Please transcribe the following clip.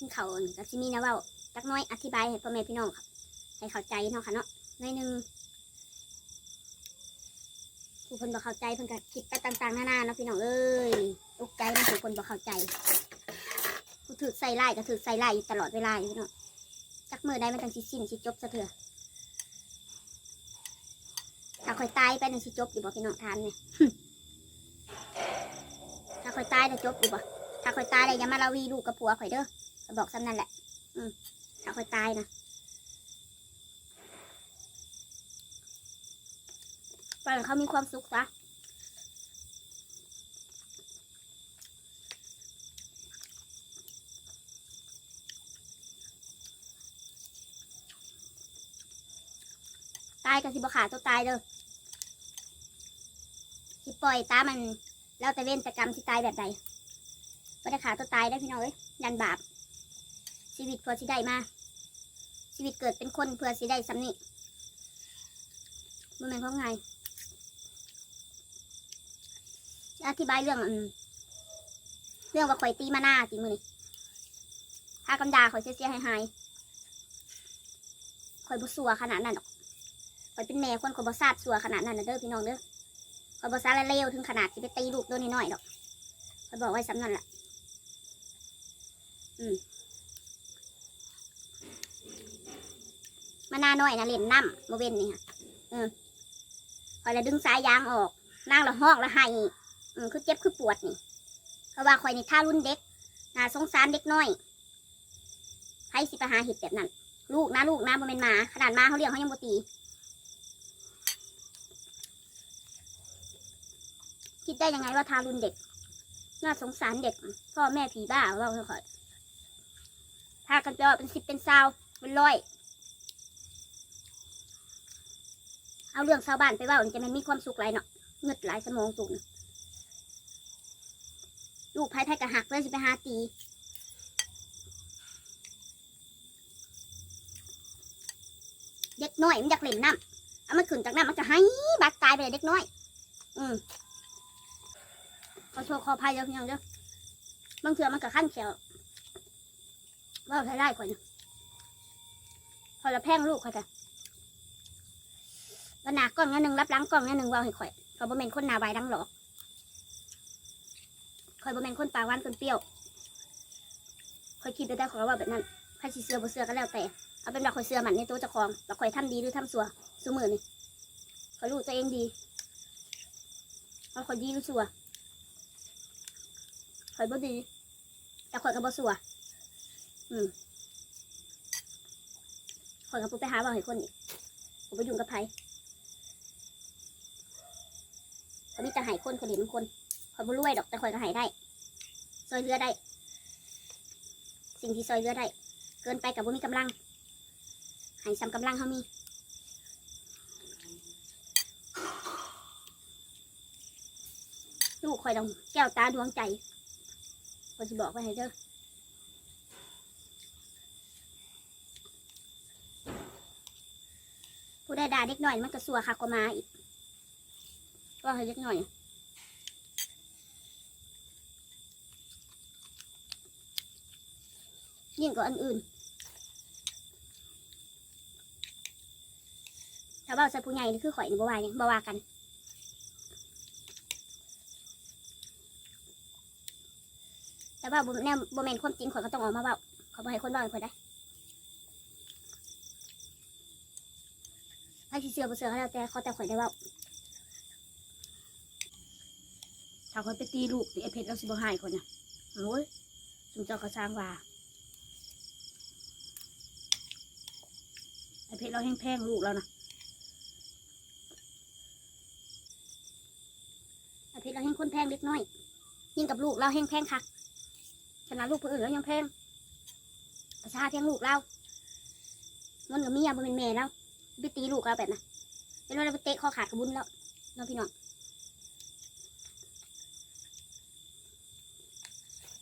กินเขาวนี่ก็สิมีนะว่าจักน้อยอธิบายให้พ่อแม่พี่น้องครับให้เข้าใจเนาะค่ะเนาะน้อยหนึงผู้คนบ่เข้าใจเพิ่นก็คิดไปต่างๆ นานาเนาะพี่น้องเอ้ยตกใจมันผู้คนบ่เข้าใจ ผู้ถือใส่ไล่ก็ถือใส่ไล่อยู่ตลอดเวลาอยู่พี่น้องจักมือได้มันจังสิสิ้นสิจบซะเถอะถ้าคอยตายไปนั่นสิจบอยู่บ่พี่น้องทานเนี่ยถ้าคอยตายน่ะจบอยู่บ่ถ้าคอยตายเลยอย่ามาลาวีลูกกับผัวข่อยเด้อ บอกซ้ำนั่นแหละ อืมถ้าคอยตายนะปล่อยให้เขามีความสุขซะตายก็สิบขาตัวตายเด้อสิปล่อยตามัน แล้วแต่เว้นแต่กรรมสิตายแบบใดก็ได้ขาตัวตายได้พี่น้อยยันบาป ชีวิตเพื่อสิได้มา ชีวิตเกิดเป็นคนเพื่อสิได้สำนิมันเป็นเพราะไงจะอธิบายเรื่องเรื่องว่าข่อยตีมาหน้าจริมือนี่ถ้ากำดาข่อยเสียๆหายข่อยบุสัวขนาดนั้นหรอกข่อยเป็นแม่คนข่อยบซาดสัวขนาดนั้นนะเด้อพี่น้องเด้อข่อยบอซาละเลวถึงขนาดที่ไปตีลูกตัวน้อยๆดอกข่อยบอกไว้สำนั่นแหละอืม มาน้าน้อยนะเล่นน้ำมาเว้นนี่ค่ะออข่อยละดึงสายยางออกนั่งละห้องละให้อืมคือเจ็บคือปวดนี่เพราะว่าข่อยนี่ท่ารุ่นเด็กน่าสงสารเด็กน้อยให้สิไปหาเห็ดแบบนั้น ลูกนะลูกนะบ่เป็นหมา ขนาดหมาเขาเลี้ยงเขายังบ่ตีคิดได้ยังไงว่าทารุณเด็ก น่าสงสารเด็ก พ่อแม่ผีบ้าว่าเถอะขอยพากันไปว่าเป็นสิบเป็นซาวเป็นร้อย เอาเรื่องชาวบ้านไปว่ามันจะไม่มีความสุขไรเนาะเงึดหลายสมองสุกน่ะลูกไพ่ไพ่กระหักเลยสิไปหาตีเด็กน้อยมันอยากเล่นน้ำเอามันขึ้นจากน้ำมันจะให้บาดตายไปเลยเด็กน้อย อืมขอโทษขออภัยเด้อพี่น้องเด้อบางเถื่อมันก็ขั้นเขียวว่าใช้ได้ก่อนพอละแพงลูกเขาจ้ะ ก็หนากล้องนิดนึงรับหล้างกล้องนิดนึงว่าให้ข่อยเขาบ่เป็นคนหนาใบดังหรอกข่อยบ่เป็นคนปากหวานคนเปรี้ยวข่อยคิดไปได้ขอยว่าแบบนั้นใครสิเสือบ่เสือก็แล้วแต่ เอาเป็นว่าข่อยเสือมันในตัวเจ้าของว่าข่อยทำดีหรือทำสัวสูมือนี่ข่อยรู้ตัวเองดีว่าข่อยดีหรือสัวข่อยบ่ดี แต่ข่อยก็บ่สัวอืมข่อยก็บ่ไปหาบ่าให้คนอีกบ่ไปยุ่งกับไผ ข่อยมีแต่ให้คนคนเห็นคนข่อยบ่รวยดอกแต่ข่อยก็ให้ได้ ซอยเรือได้ สิ่งที่ซอยเรือได้ เกินไปกับบ่มีกำลังให้ซ้ำกำลังเฮามีลูกข่อยต้องแก้วตาดวงใจก็จะบอกไว้ให้เด้อผู้ใดด่าเด็กหน่อยมันก็สัวคักกว่ามาอีก ว่าให้เด็กหน่อยยิ่งกว่าอันอื่น ถ้าเบาใส่ผู้ใหญ่นี่คือข่อยนี่บ่ว่าหยังบ่ว่ากันแต่ว่าบ่แนวบ่แม่นความจริงข่อยก็ต้องออกมาเว้าเขาบ่ให้คนเว้าให้ข่อยได้ถ้เสือบ่เสือก็แล้วแต่เขาแต่ข่อยได้เว้า ถ้าข่อยไปตีลูกนี่ไอ้เพชรเราสิบ่ให้คนน่ะโอ้ยสุนเจ้าก็สร้างว่าไอ้เพชรเราแห้งแพงลูกแล้วนะไอ้เพชรเราแห้งคนแพงเล็กน้อย ยิ่งกับลูกเราแห้งแพงคักขนาดลูกคนอื่นแล้วยังแพงประชาเพียงลูกเราเงินกับเมียบ่เป็นแม่แล้วไปตีลูกเราแบบน่ะเป็นว่าเราไปเตะคอขาดกระบุญแล้วน้องพี่น้อง